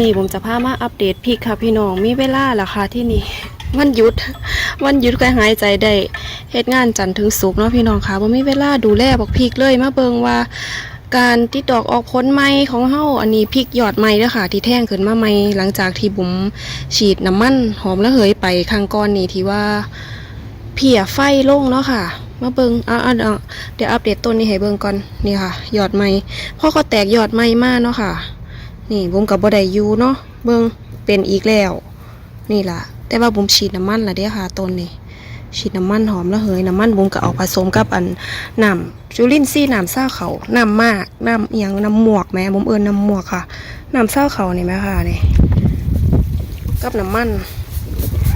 นี้ผมจะพามาอัปเดตพริกค่ะพี่น้องมีเวลาล่ะค่ะที่นี่วันหยุดวันหยุดก็หายใจได้เฮ็ดงานจันทร์ถึงศุกร์เนาะพี่น้องค่ะบ่มีเวลาดูแลบักพริกเลยมาเบิงว่า การติดดอกออกผลใหม่ของเฮาอันนี้พริกยอดใหม่เด้อค่ะ ที่แท่งขึ้นมาใหม่หลังจากที่บุ๋มฉีดน้ำมันหอมระเหยไปครั้งก่อนนี้ที่ว่าเพียไฟลงเนาะค่ะมาเบิงอะอะเดี๋ยวอัปเดตต้นนี้ให้เบิงก่อนนี่ค่ะยอดใหม่พ่อเขาแตกยอดใหม่มากเนาะค่ะ นี่บุ้มกับบ่ได้อยู่เนาะเบิงเป็นอีกแล้ว นี่ล่ะ แต่ว่าบุ้มฉีดน้ำมันละเด้อค่ะต้นนี้ฉีดน้ำมันหอมระเหยน้ำมันบุ้มก็เอาผสมกับอันน้ำจุลินทรีย์น้ำซ่าเขาน้ำมากน้ำอหย่างน้ำหมวกแหม่บุ้มเอิญน้ำหมวกค่ะน้ำซ่าเขานี่ไหมค่ะนี่กับน้ำมัน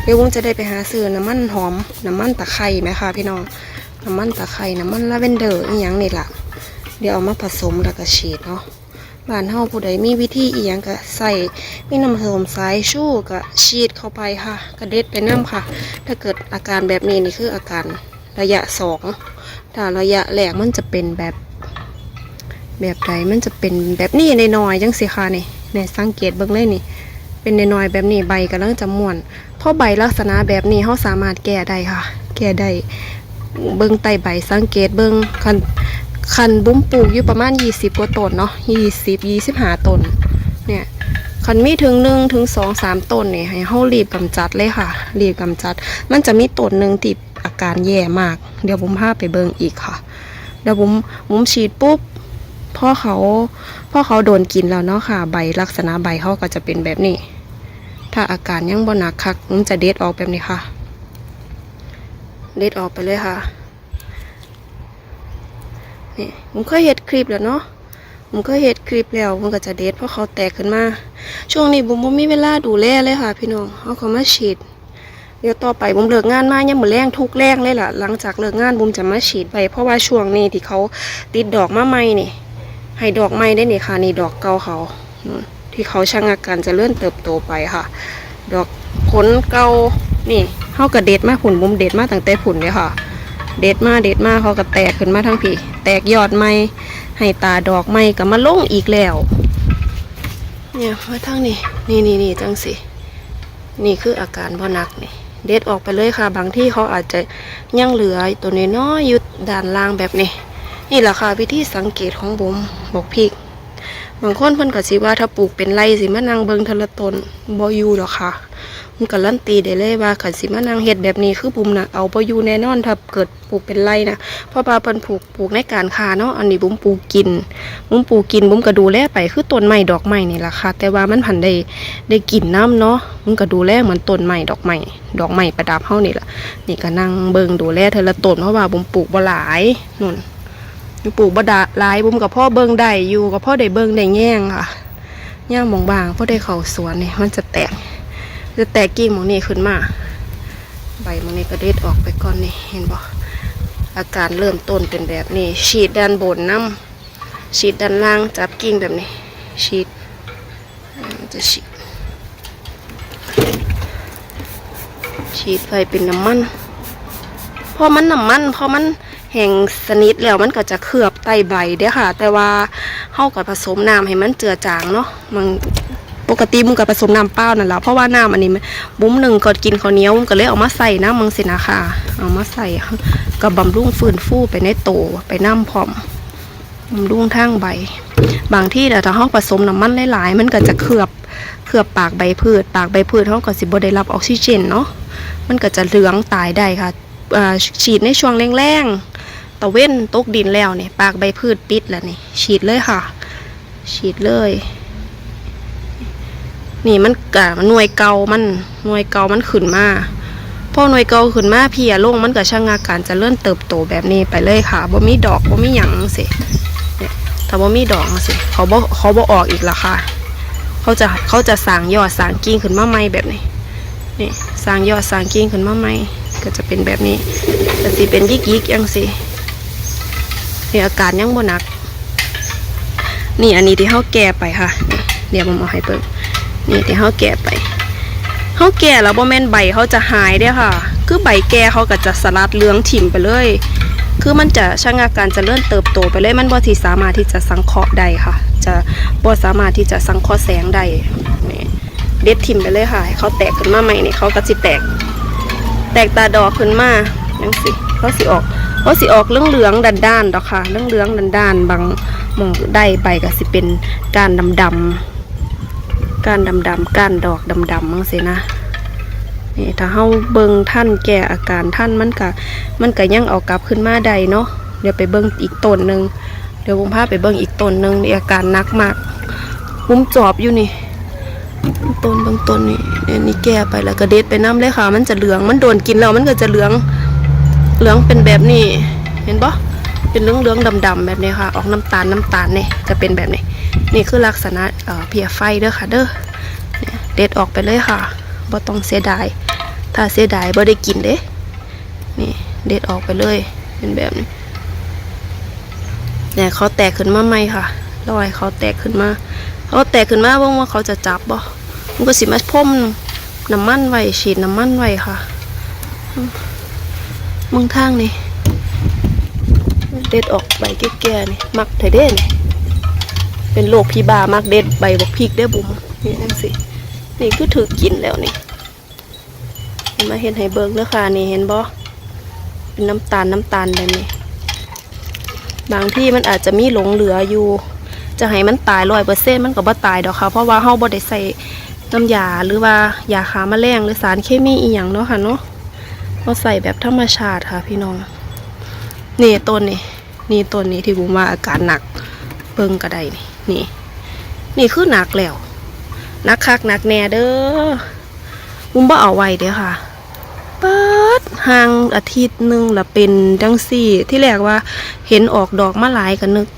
เดี๋ยววุ้งจะได้ไปหาซื้อน้ำมันหอมน้ำมันตะไคร้ไหมคะพี่น้องน้ำมันตะไคร้น้ำมันลาเวนเดอร์อีหยังนี่ล่ะ เดี๋ยวเอามาผสมแล้วก็ฉีดเนาะ บ้านเฮาผู้ใดมีวิธีอีหยังก็ใส่มีน้ำผสมสายชู่ก็ฉีดเข้าไปค่ะกระเด็ดไปน้ำค่ะ ถ้าเกิดอาการแบบนี้นี่คืออาการระยะสองถ้าระยะแรกมันจะเป็นแบบ แบบใดมันจะเป็นแบบนี้ในน้อยจังสิค่ะนี่เนี่ยสังเกตเบิ่งเลยนี่ เป็นในน้อยแบบนี้ใบกำลังจะม่วนเพราะใบลักษณะแบบนี้เขาสามารถแก้ได้ค่ะ แก้ได้เบิ่งไตใบสังเกตเบิ่งคัน คันบุ้มปลูกอยู่ประมาณ 20 กว่าต้นเนาะ20 25ต้นเนี่ยคันมีถึง1ถึง2 3ต้นเนี่ยให้เฮารีบกำจัดเลยค่ะ รีบกำจัด มันจะมีต้นหนึ่งที่อาการแย่มาก เดี๋ยวผมพาไปเบิ่งอีกค่ะ เดี๋ยวผมผมฉีดปุ๊บพ่อเขาพ่อเขาโดนกินแล้วเนาะค่ะ ใบลักษณะใบเขาก็จะเป็นแบบนี้ ถ้าอาการยังบ่หนักคักผมจะเด็ดออกแบบนี้ค่ะ เด็ดออกไปเลยค่ะ นี่ผมเคยเห็ดคลิปแล้วเนาะผมเคยเห็ดคลิปแล้วมันก็จะเด็ดเพราะเขาแตกขึ้นมา ช่วงนี้ผมบ่มีเวลาดูแลเลยค่ะ พี่น้องเอาเขามาฉีด เดี๋ยวต่อไปผมเลิกงานมาเนี่ยังมือแรงทุกแรงเลยล่ะ หลังจากเลิกงานผมจะมาฉีดไป เพราะว่าช่วงนี้ที่เขาติดดอกมาใหม่นี่ ให้ดอกไม้ได้นี่ค่ะนี่ดอกเก่าเขาที่เขาช่างอาการจะเลื่อนเติบโตไปค่ะ ดอกผลเก่านี่เขากระเด็ดมาผุนบุมเด็ดมาตั้งแต่ผุนเลยค่ะ เด็ดมาเด็ดมาเขาก็แตกขึ้นมาทั้งผีแตกยอดไม้ให้ตาดอกไม้ก็มาลงอีกแล้ว เนี่ยมาทั้งนี้นี่นี่นี่จังสินี่คืออาการบ่หนักนี่เด็ดออกไปเลยค่ะ บางที่เขาอาจจะยังเหลือตัวน้อยๆอยู่ด้านล่างแบบนี้ นี่แหละค่ะวิธีสังเกตของผมบอกพริก บางคนเพิ่นก็สิว่าถ้าปลูกเป็นไรสิมานั่งเบิงทะละตนบ่อยู่ดอกค่ะมันการันตีได้เลยว่าคันสิมานั่งเฮ็ดแบบนี้คือบุมน่ะเอาบ่อยู่แน่นอนถ้าเกิดปลูกเป็นไรนะเพราะว่าเพิ่นปลูกปลูกในการค้าเนาะอันนี้บุ้มปลูกกิน บุ้มปลูกกินบุ้มก็ดูแลไปคือต้นไม้ดอกไม้นี่แหละค่ะ แต่ว่ามันผันได้ได้กินน้ำเนาะมันก็ดูแลเหมือนต้นไม้ดอกไม้ดอกไม้ประดับเฮานี่แหละนี่ก็นั่งเบิ่งดูแลเทละต้นเพราะว่าบุ้มปลูกบ่หลายนู่น ปลูกบดาหลายบุมกับพ่อเบิงได้อยู่กับพ่อได้เบิงได้แง่งค่ะแง่งมองบางพ่อได้เข่าสวนนี่มันจะแตก จะแตกกิ่งมองนี้ขึ้นมา ใบมองนี้ก็เด็ดออกไปก่อนนี่เห็นบ่อาการเริ่มต้นเป็นแบบนี้ ฉีดด้านบนน้ำฉีดด้านล่างจับกิ่งแบบนี้ ฉีดจะฉีด ฉีดไปเป็นน้ำมันพอมันน้ำมันพอมัน แห้งสนิทแล้วมันก็จะเคลือบไตใบเด้อค่ะ แต่ว่าเฮากับผสมน้ำให้มันเจือจางเนาะมันปกติมุงกับผสมน้ำเปล่านั่นแหละเพราะว่าน้ำอันนี้มันบุ้มหนึ่งก็กินข้าวเหนียวมุงก็เลยเอามาใส่น้ำมังสินะค่ะ เอามาใส่กับบำรุงฟื้นฟูไปในโตไปน้ำพร้อมบำรุงทางใบ บางที่แต่ถ้าเฮาผสมน้ำมันหลายๆ มันก็จะเคลือบเคลือบปากใบพืช ปากใบพืชเฮาก็สิบ่ได้รับออกซิเจนเนาะมันก็จะเหลืองตายได้ค่ะฉีดในช่วงแรงๆะเว้นตกดินแล้วเนี่ยปากใบพืชปิดแล้วนี่ฉีดเลยค่ะ ฉีดเลย นี่มันกะหน่วยเก่ามันหน่วยเก่ามันขึ้นมาพอหน่วยเก่าขึ้นมาเพียลงมันก็ช่างอาการจะเลื่อนเติบโตแบบนี้ไปเลยค่ะบ่มีดอกบ่มีหยังสิเนี่ยถ้าบ่มีดอกสิเขาบ่เขาบ่ออกอีกละค่ะ เขาจะเขาจะสางยอดสางกิ่งขึ้นมาใหม่แบบนี้นี่สางยอดสางกิ่งขึ้นมาใหม่ก็จะเป็นแบบนี้แต่สิเป็นยิกยิกยังสิ นี่อาการยังบ่หนัก นี่อันนี้ที่เขาแก่ไปค่ะ เดี๋ยวผมเอาให้เปิดนี่ที่เขาแก่ไปเขาแก่แล้วบ่แม่นใบเขาจะหายเด้ค่ะ คือใบแก่เขาก็จะสลัดเหลืองถิ่มไปเลย คือมันจะชะงักการจะเลื่อนเติบโตไปเลย มันบ่ที่สามารถที่จะสังเคราะห์ได้ค่ะ จะบ่สามารถที่จะสังเคราะห์แสงได้นี่เด็ดทิมไปเลยค่ะให้เขาแตกขึ้นมาใหม่นี่เขาก็สิแตก แตกตาดอกขึ้นมาจังสิเขาสิออก เขาสิออกเหลืองเหลืองๆด้านดอกค่ะเหลืองเหลืองๆด้านบางมองได้ไปก็สิเป็นการดำดำการดำดำการดอกดำดำมั้งสินะนี่ถ้าเฮาเบิ่งท่านแก่อาการท่านมันก็มันก็ยังเอากลับขึ้นมาได้เนาะเดี๋ยวไปเบิ่งอีกต้นหนึ่งเดี๋ยวผมพาไปเบิ่งอีกต้นหนึ่งนี่อาการนักมากมุมจอบอยู่นี่ต้นบางต้นนี่นี่ยนี่แก่ไปแล้วก็เด็ดไปน้ำเลยค่ะ มันจะเหลืองมันโดนกินแล้วมันก็จะเหลือง เหลืองเป็นแบบนี้ เห็นปะเป็นเหลืองเหลืองดำดำๆแบบนี้ค่ะ ออกน้ำตาลน้ำตาลเนี่ยจะเป็นแบบนี้ นี่คือลักษณะเอ่อเพียไฟเด้อค่ะ เด้อเนี่ยเด็ดออกไปเลยค่ะบ่ต้องเสียดาย ถ้าเสียดายบ่ได้กินเด้ นี่เด็ดออกไปเลย เป็นแบบนี้เนี่ยเขาแตกขึ้นมาใหม่ค่ะรอยเขาแตกขึ้นมาเขาแตกขึ้นมาว่าว่าเขาจะจับบ่มันก็สิมาพ่มน้ำมันไว้ฉีดน้ำมันไว้ค่ะ มึงทางนี่เด็ดออกใบแก่ๆนี่ มักไถเด้นี่เป็นโรคพีบามักเด็ดใบบกพริกได้บุ๋มนี่นั่นสิ นี่คือถือกินแล้วนี่เห็นมาเห็นให้เบิกแล้วค่ะนี่เห็นบ่เป็นน้ำตาลน้ำตาลแบบนี้ บางที่มันอาจจะมีหลงเหลืออยู่ จะให้มันตายร้อยเปอร์เซ็นต์มันก็บ่ตายดอกค่ะ เพราะว่าเฮาบ่ได้ใส่น้ำยาหรือว่ายาฆ่าแมลงหรือสารเคมีอีหยังเนาะค่ะเนาะ เราใส่แบบธรรมชาติค่ะพี่น้อง นี่ต้นนี่ นี่ต้นนี้ที่บุมว่าอาการหนักเบิ่งก็ไดนี่นี่ นี่คือหนักแล้วหนักคักหนักแน่เด้อบุมบ่เอาไว้เด้อค่ะเปิดห่างอาทิตย์หนึ่งละเป็นจังซี่ ที่แรกว่าเห็นออกดอกมาหลายก็นึก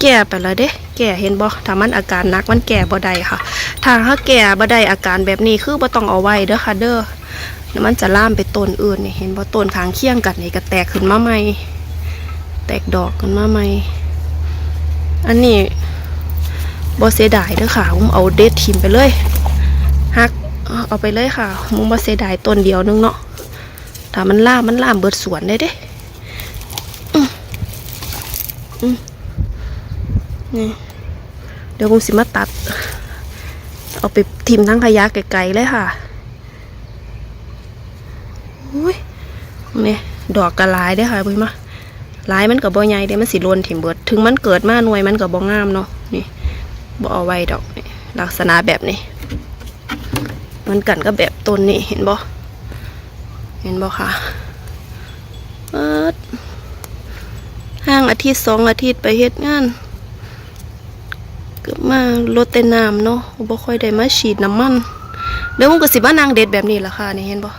แก่ไปแล้วเด้แก่เห็นบ่ถ้ามันอาการหนักมันแก่บ่ได้ค่ะถ้าถ้าแก่บ่ได้อาการแบบนี้คือบ่ต้องเอาไว้เด้อค่ะเด้อ เดี๋ยวมันจะล่ามไปต้นอื่นนี่เห็นบ่ต้นข้างเคียงกันนี่ก็แตกขึ้นมาใหม่ แตกดอกขึ้นมาใหม่ อันนี้บ่เสียดายเด้อค่ะผมเอาเด็ดทิมไปเลยฮักเอาไปเลยค่ะมุมบ่เสียดายต้นเดียวนึงเนาะถ้ามันล่ามมันล่ามเบิดสวนได้เด้นี่เดี๋ยวผมสิมาตัด เอาไปทิมทั้งขยะไกลๆเลยค่ะ อุ้ยนี่ดอกกระลายได้ค่ะพี่มาลายมันกับบ่ใหญ่เด้มันสิโลนถิ่มเบิด ถึงมันเกิดมาหน่วยมันกับบ่งามเนาะนี่บ่เอาไว้ดอกนี่ลักษณะแบบนี้มันกันก็แบบต้นนี่เห็นบ่เห็นบ่ค่ะเอิดห่างอาทิตย์สองอาทิตย์ไปเฮ็ดงานเกือบมาลดแต่น้ำเนาะบ่ค่อยได้มาฉีดน้ำมันเดี๋ยวมันก็สิมานางเด็ดแบบนี้ล่ะค่ะนี่เห็นบ่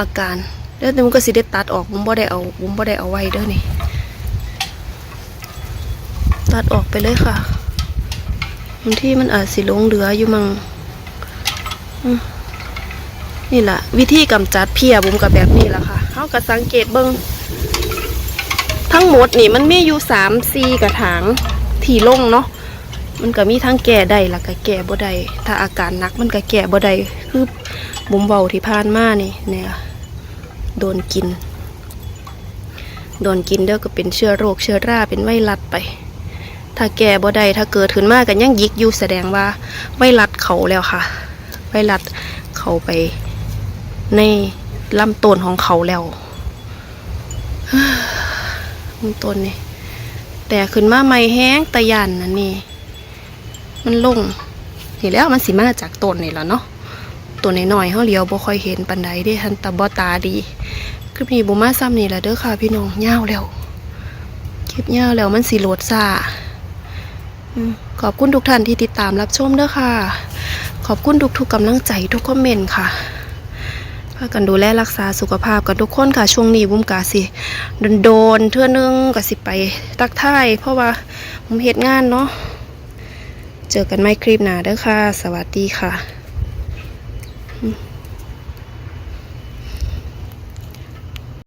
อาการเดี๋ยวมันก็สิได้ตัดออกผมบ่ได้เอาผมบ่ได้เอาไว้เด้อนี่ตัดออกไปเลยค่ะบางที่มันอาจสิลงเหลืออยู่มั่งอืมนี่แหละวิธีกำจัดเพียบุมกับแบบนี้ล่ะค่ะเฮาก็สังเกตเบิ่งทั้งหมดนี่มันมีอยู่สามสี่กระถางที่ลงเนาะมันก็มีทั้งแก่ได้แล้วก็แก่บ่ได้ถ้าอาการหนักมันก็แก่บ่ได้คือบุมเบาที่ผ่านมานี่เนี่ย โดนกิน โดนกินเด้อก็เป็นเชื้อโรคเชื้อราเป็นไวรัสไป ถ้าแก่บ่ได้ถ้าเกิดขึ้นมากันยังยิกอยู่แสดงว่าไวรัสเขาแล้วค่ะ ไวรัสเขาไป ในลำต้นของเขาแล้วมันต้นนี่แต่ขึ้นมาไม่แห้งตะยันนะนี่ มันลงนี่แล้วมันสิมาจากต้นนี่แหละเนาะ ตัวน้อยๆเขาเลี้ยวบ่ค่อยเห็นปันใดเด้ทันตาบ่ตาดี คลิปนี้บ่มาซ้ำนี่แหละเด้อค่ะพี่น้องยาวแล้ว คลิปยาวแล้วมันสิโหลดซ่าขอบคุณทุกท่านที่ติดตามรับชมเด้อค่ะ ขอบคุณทุกๆกำลังใจทุกคอมเมนต์ค่ะพากันดูแลรักษาสุขภาพกันทุกคนค่ะช่วงนี้บุ้มกาสิโดนๆเทื่อนึงก็สิไปตักท่ายเพราะว่าผมเฮ็ดงานเนาะเจอกันไม่คลิปหนาเด้อค่ะ สวัสดีค่ะ